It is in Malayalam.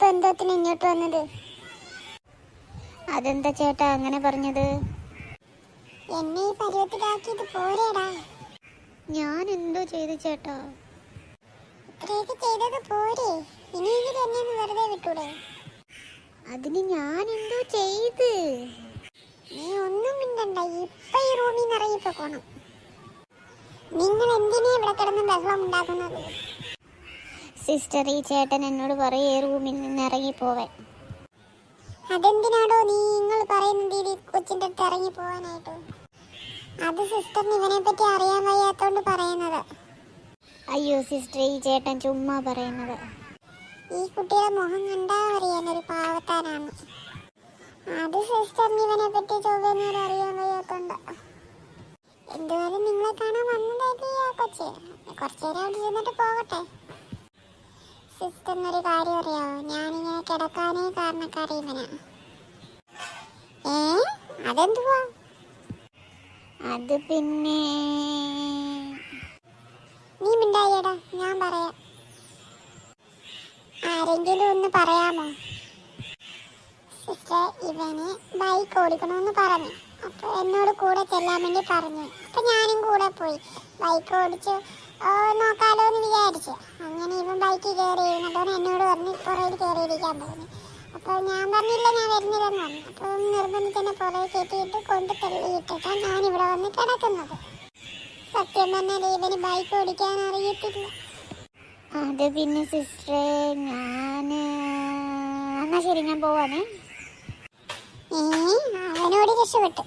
ഇപ്പൊ എന്തോത്തിന് ഇങ്ങോട്ട് വന്നത്? അതെന്താ ചേട്ടാ അങ്ങനെ പറഞ്ഞത്? എന്നെ ഈ പരുവത്തിലാക്കിയത് പോരേടാ. ഞാൻ എന്തോ ചെയ്തു ചേട്ടാ? ഇത്രയൊക്കെ ചെയ്തത് പോരെ. ഇനിയെങ്കിലും എന്നെ ഒന്ന് വെറുതെ വിട്ടൂടെ. അതിന് ഞാൻ എന്തോ ചെയ്ത്? നീ ഒന്നും മിണ്ടണ്ട. ഇപ്പൊ ഈ റൂമിൽ നിന്ന് ഇറങ്ങിപ്പോക്കണം നിങ്ങൾ എന്തിനാ ഇവിടെ കിടന്ന് ബഹളം ഉണ്ടാക്കുന്നത്? സിസ്റ്റർ ഈ ചേട്ടൻ എന്നോട് പറയേ റൂമിൽ നിന്ന് ഇറങ്ങി പോവാൻ അതെന്തിനാടോ നീ നിങ്ങൾ പറയുന്നത് ഈ കൊച്ചിന്റെ അടുത്ത് ഇറങ്ങി പോവാനായിട്ട്? അത് സിസ്റ്ററിന് ഇവനെ പറ്റി അറിയാൻ വയ്യാത്തോണ്ട് പറയുന്നത്. അയ്യോ സിസ്റ്റർ ഈ ചേട്ടൻ ചുമ്മാ പറയുന്നത്. ഈ കുട്ടിയുടെ മുഖം കണ്ടാ അറിയാനൊരു പാവത്താനാണ്. അത് സിസ്റ്ററിന് ഇവനെ പറ്റി ചോദ്യങ്ങൾ അറിയാൻ വയ്യാത്തോണ്ട്. എന്തുവായാലും നിങ്ങളെ കാണാൻ വന്നതായിട്ട് ആ കൊച്ച്. കുറച്ചു നേരം അവിടെ ഇരുന്നിട്ട് പോകട്ടെ. സിസ്റ്ററിനൊരു കാര്യം അറിയാവോ ഞാനിങ്ങനെ കിടക്കാനേ കാരണക്കാരി ഏ? അതെന്തുവാ? അത് പിന്നെ നീ മിണ്ടായിടാ ഞാൻ പറയാം. ആരെങ്കിലും ഒന്ന് പറയാമോ? സിസ്റ്റർ ഇവന് ബൈക്ക് ഓടിക്കണമെന്ന് പറഞ്ഞു. അപ്പൊ എന്നോട് കൂടെ ചെല്ലാൻ വേണ്ടി പറഞ്ഞു. അപ്പൊ ഞാനും കൂടെ പോയി. ബൈക്ക് ഓടിച്ച് നോക്കാലോ എന്ന് വിചാരിച്ചു. ബൈക്ക് കയറി ഇരുന്നിട്ടാണ് എന്നോട് പറഞ്ഞ് പുറകിൽ കയറിയിരിക്കാൻ പറഞ്ഞു അപ്പോൾ ഞാൻ പറഞ്ഞില്ല ഞാൻ വരുന്നില്ലെന്ന് പറഞ്ഞു. അപ്പോൾ നിർബന്ധിച്ച് എന്നെ പുറകെ കയറ്റിയിട്ട് കൊണ്ട് തള്ളിയിട്ടിട്ടാണ് ഞാൻ ഇവിടെ വന്ന് കിടക്കുന്നത്. സത്യം പറഞ്ഞാൽ ഇവന് ബൈക്ക് ഓടിക്കാൻ അറിയത്തില്ല. അത് പിന്നെ സിസ്റ്ററെ ഞാൻ എന്നാ ശരി ഞാൻ പോവാനേ അവനോട് രക്ഷപ്പെട്ടു.